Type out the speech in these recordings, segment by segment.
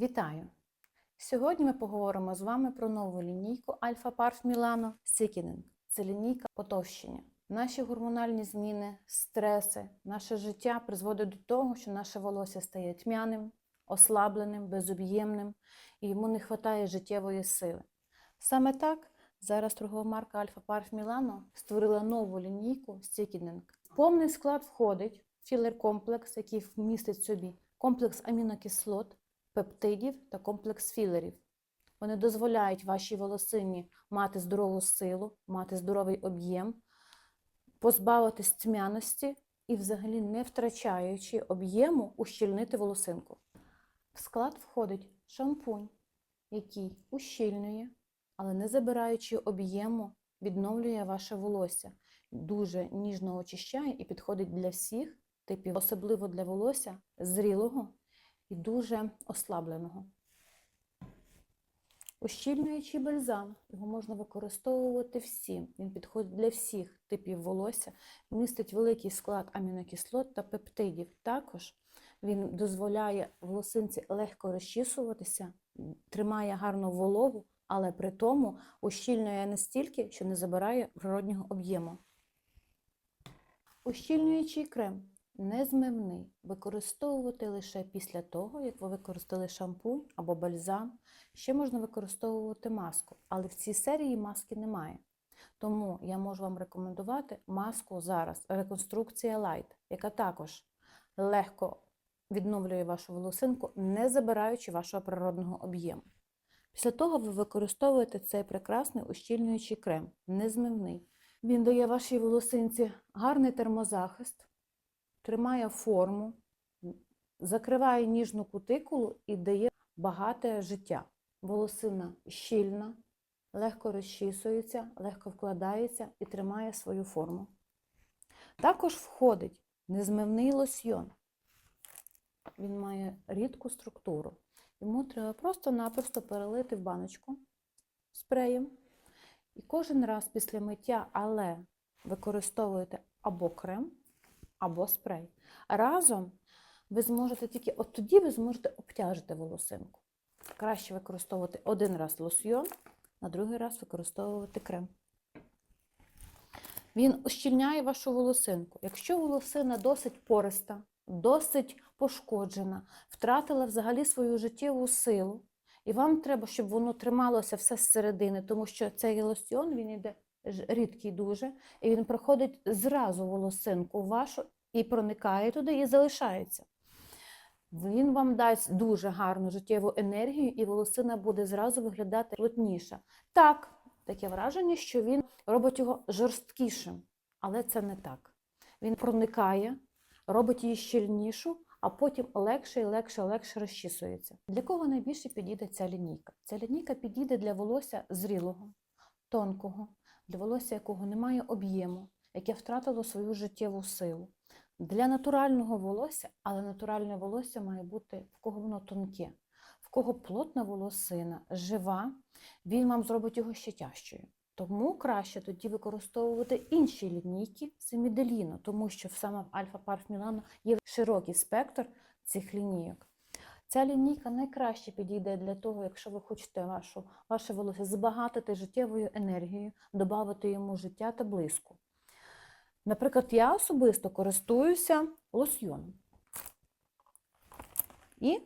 Вітаю! Сьогодні ми поговоримо з вами про нову лінійку Альфа Парф Milano Sickening. Це лінійка потовщення. Наші гормональні зміни, стреси, наше життя призводить до того, що наше волосся стає тьмяним, ослабленим, безоб'ємним і йому не вистачає життєвої сили. Саме так зараз торгова марка Альфа Парф Milano створила нову лінійку. В повний склад входить філер-комплекс, який вмістить собі комплекс амінокислот, пептидів та комплекс філерів. Вони дозволяють вашій волосині мати здорову силу, мати здоровий об'єм, позбавитись тьмяності і, взагалі, не втрачаючи об'єму, ущільнити волосинку. В склад входить шампунь, який ущільнює, але не забираючи об'єму, відновлює ваше волосся, дуже ніжно очищає і підходить для всіх типів, особливо для волосся зрілого і дуже ослабленого. Ущільнюючий бальзам. Його можна використовувати всім. Він підходить для всіх типів волосся, містить великий склад амінокислот та пептидів. Також він дозволяє волосинці легко розчісуватися, тримає гарну вологу, але при тому ущільнює настільки, що не забирає природнього об'єму. Ущільнюючий крем незмивний. Використовувати лише після того, як ви використали шампунь або бальзам. Ще можна використовувати маску, але в цій серії маски немає. Тому я можу вам рекомендувати маску зараз Реконструкція Light, яка також легко відновлює вашу волосинку, не забираючи вашого природного об'єму. Після того ви використовуєте цей прекрасний ущільнюючий крем, незмивний. Він дає вашій волосинці гарний термозахист, тримає форму, закриває ніжну кутикулу і дає багате життя. Волосина щільна, легко розчісується, легко вкладається і тримає свою форму. Також входить незмивний лосьйон. Він має рідку структуру. Йому треба просто-напросто перелити в баночку спреєм. І кожен раз після миття, але використовуєте або крем, або спрей. Разом ви зможете тільки, от тоді ви зможете обтяжити волосинку. Краще використовувати один раз лосьйон, на другий раз використовувати крем. Він ущільняє вашу волосинку. Якщо волосина досить пориста, досить пошкоджена, втратила взагалі свою життєву силу, і вам треба, щоб воно трималося все зсередини, тому що цей лосьйон, він йде рідкий дуже, і він проходить зразу волосинку вашу і проникає туди і залишається. Він вам дасть дуже гарну життєву енергію, і волосина буде зразу виглядати плотніша. Так, таке враження, що він робить його жорсткішим, але це не так. Він проникає, робить її щільнішу, а потім легше і легше, легше розчісується. Для кого найбільше підійде ця лінійка? Ця лінійка підійде для волосся зрілого, тонкого, для волосся, якого немає об'єму, яке втратило свою життєву силу. Для натурального волосся, але натуральне волосся має бути в кого воно тонке, в кого плотна волосина, жива, він вам зробить його ще тяжчою. Тому краще тоді використовувати інші лінійки семіделіно, тому що саме в Альфа Парф Мілано є широкий спектр цих лінійок. Ця лінійка найкраще підійде для того, якщо ви хочете вашу, ваше волосся збагатити життєвою енергією, додати йому життя та блиску. Наприклад, я особисто користуюся лосьйоном і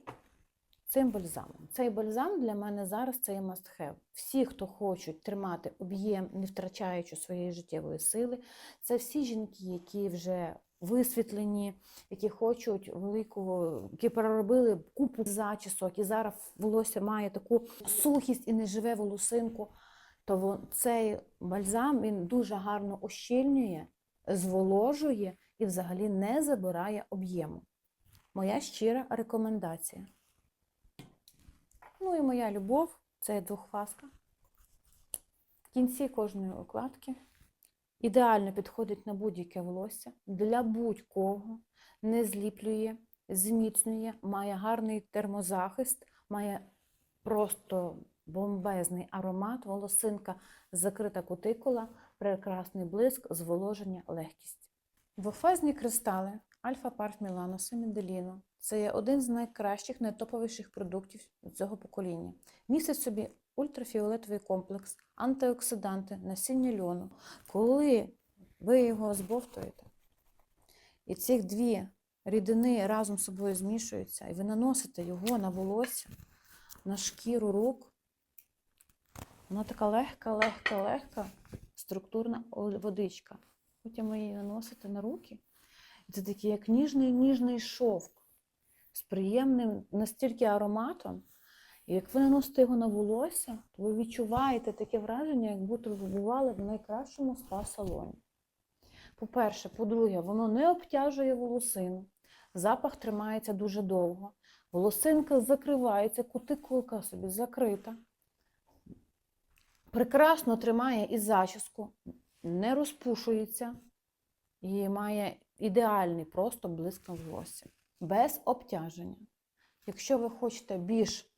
цим бальзамом. Цей бальзам для мене зараз це є must have. Всі, хто хочуть тримати об'єм, не втрачаючи своєї життєвої сили, це всі жінки, які вже висвітлені, які хочуть велику, які переробили купу зачісок, і зараз волосся має таку сухість і не живе волосинку. То цей бальзам він дуже гарно ощільнює зволожує і взагалі не забирає об'єму. Моя щира рекомендація. Ну і моя любов це двохфаска. В кінці кожної укладки ідеально підходить на будь-яке волосся, для будь-кого, не зліплює, зміцнює, має гарний термозахист, має просто бомбезний аромат, волосинка, закрита кутикула, прекрасний блиск, зволоження, легкість. Двофазні кристали Альфа Парф Мілано Семіделіно це є один з найкращих, найтоповіших продуктів цього покоління. Містить собі ультрафіолетовий комплекс, антиоксиданти, насіння льону. Коли ви його збовтуєте, і ці дві рідини разом з собою змішуються, і ви наносите його на волосся, на шкіру рук, вона така легка, легка, легка, структурна водичка. Потім ви її наносите на руки. Це такий як ніжний ніжний шовк з приємним настільки ароматом. І як ви наносите його на волосся, то ви відчуваєте таке враження, як будто ви побували в найкращому спа-салоні. По-перше, по-друге, воно не обтяжує волосину, запах тримається дуже довго, волосинка закривається, кутикулка собі закрита. Прекрасно тримає і зачіску, не розпушується і має ідеальний просто блиск на волосся, без обтяження. Якщо ви хочете більш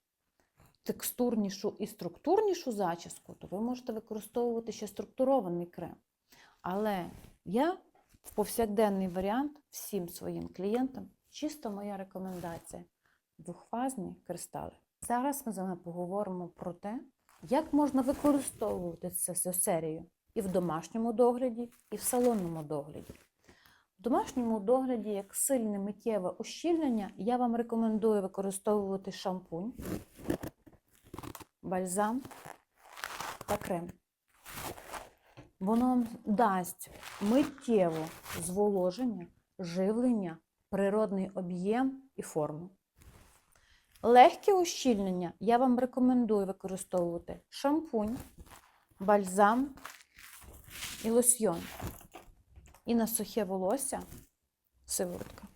текстурнішу і структурнішу зачіску, то ви можете використовувати ще структурований крем. Але я в повсякденний варіант всім своїм клієнтам чисто моя рекомендація двохфазні кристали. Зараз ми з вами поговоримо про те, як можна використовувати цю серію і в домашньому догляді, і в салонному догляді. В домашньому догляді, як сильне миттєве ущільнення, я вам рекомендую використовувати шампунь, бальзам та крем. Воно вам дасть миттєво зволоження, живлення, природний об'єм і форму. Легке ущільнення я вам рекомендую використовувати шампунь, бальзам і лосьйон. І на сухе волосся сиворотка.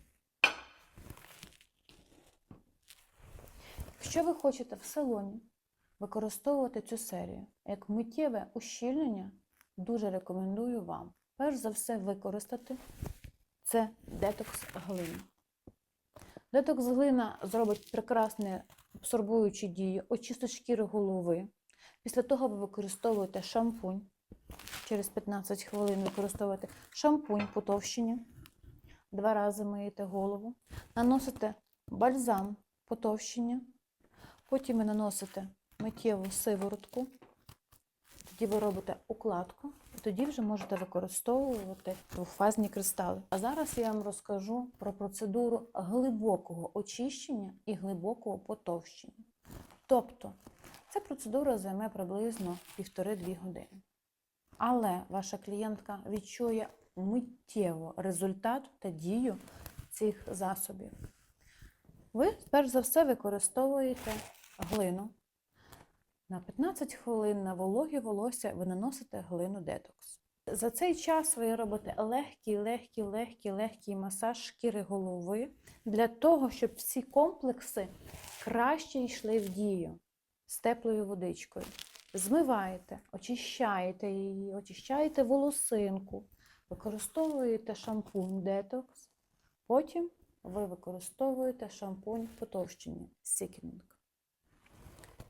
Якщо ви хочете в салоні використовувати цю серію як миттєве ущільнення, дуже рекомендую вам перш за все використати це детокс глина. Детокс глина зробить прекрасне абсорбуючі дії, очистить шкіру голови. Після того ви використовуєте шампунь. Через 15 хвилин використовуєте шампунь потовщення. Два рази миєте голову. Наносите бальзам потовщення. Потім ви наносите миттєву сиворотку. Тоді ви робите укладку, і тоді вже можете використовувати двохфазні кристали. А зараз я вам розкажу про процедуру глибокого очищення і глибокого потовщення. Тобто, ця процедура займе приблизно 1,5-2 години. Але ваша клієнтка відчує миттєво результат та дію цих засобів. Ви, перш за все, використовуєте глину. На 15 хвилин на вологі волосся ви наносите глину детокс. За цей час ви робите легкий, легкий, легкий, легкий масаж шкіри голови для того, щоб всі комплекси краще йшли в дію з теплою водичкою. Змиваєте, очищаєте її, очищаєте волосинку, використовуєте шампунь детокс, потім ви використовуєте шампунь потовщення Сікінг.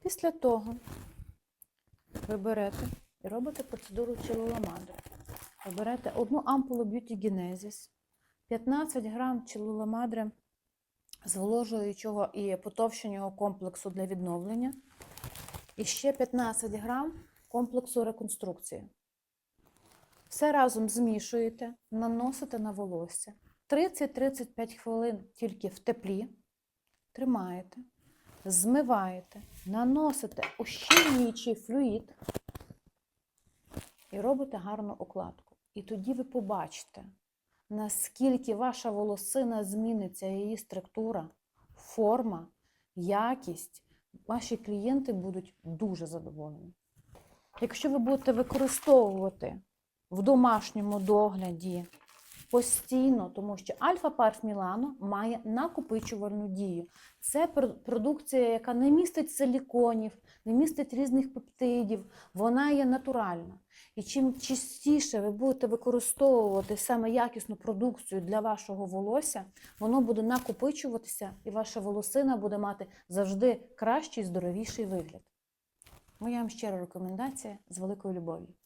Після того ви берете і робите процедуру челуламаду. Ви берете одну ампулу Beauty Genesis, 15 грам челуламадри зволожуючого і потовщеного комплексу для відновлення, і ще 15 грам комплексу реконструкції. Все разом змішуєте, наносите на волосся. 30-35 хвилин тільки в теплі, тримаєте, змиваєте, наносите ущільнюючий флюїд і робите гарну укладку. І тоді ви побачите, наскільки ваша волосина зміниться, її структура, форма, якість. Ваші клієнти будуть дуже задоволені. Якщо ви будете використовувати в домашньому догляді постійно, тому що альфа-парф Мілано має накопичувальну дію. Це продукція, яка не містить силіконів, не містить різних пептидів, вона є натуральна. І чим частіше ви будете використовувати саме якісну продукцію для вашого волосся, воно буде накопичуватися, і ваша волосина буде мати завжди кращий, здоровіший вигляд. Моя вам щира рекомендація з великою любов'ю.